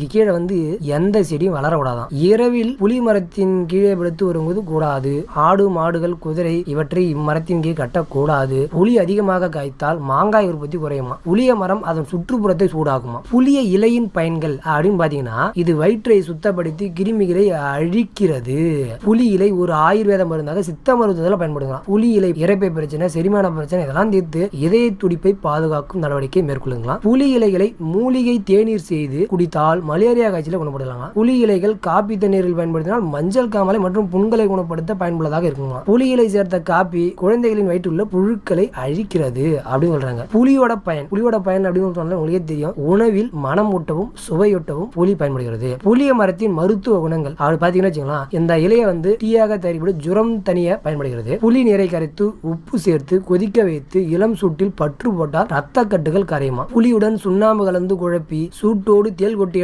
கீழே வந்து எந்த செடியும் வளர கூடாதாம் இரவில் புலி மரத்தின் கீழே படுத்து வரும்போது கூடாது. ஆடு மாடுகள் குதிரை இவற்றை இம்மரத்தின் கீழ் கட்டக்கூடாது. புலி அதிகமாக காய்த்தால் மாங்காய் உற்பத்தி குறையுமா? புளிய மரம் அதன் சுற்றுப்புறத்தை சூடாக்குமா? புளிய இலையின் பயன்கள் அப்படின்னு பாத்தீங்கன்னா இது வயிற்றை சுத்தப்படுத்தி கிருமிகளை அழிக்கிறது. புலி இலை ஒரு ஆயுர்வேத மருந்தாக சித்த மருத்துவத்தில் பயன்படுத்தலாம். புலி இலை இறப்பை பிரச்சனை செரிமான பிரச்சனை இதெல்லாம் தீர்த்து இதய துடிப்பை பாதுகாக்கும் நடவடிக்கை மேற்கொள்ளுங்களாம். புலி இலைகளை மூலிகை தேநீர் செய்து குடித்தால் மலேரியா காய்ச்சலை குணப்படுத்தலாம்? புலி இலைகள் காப்பி தண்ணீரில் பயன்படுத்தினால் மஞ்சள் காமலை மற்றும் புண்களை குணப்படுத்த பயனுள்ளதாக இருக்குமா? புலி இலை சேர்த்த காப்பி குழந்தைகளின் வயிற்றுள்ள புழுக்களை அழிக்கிறது அப்படின்னு சொல்றாங்க. புலியோட பயன் புலியோட பயன் அப்படின்னு சொன்னா உங்களுக்கே தெரியும். உணவில் மனம் ஊட்டவும் சுவையூட்டவும் புலி பயன்படுகிறது. புளிய மரத்தின் மருத்துவ குணங்கள் அப்படி பாத்தீங்கன்னா வச்சுக்கலாம் இந்த இலையை வந்து டீயாக தயாரிக்கப்பட்டு ஜுரம் தனிய பயன்படுகிறது. புளி நீரை கரைத்து உப்பு சேர்த்து கொதிக்க வைத்து இளம் சூட்டில் பற்று போட்டால் ரத்த கட்டுகள் கரையுமா? புளியுடன் சுண்ணாம்பு கலந்து குழப்பி சூட்டோடு தேல் கொட்டி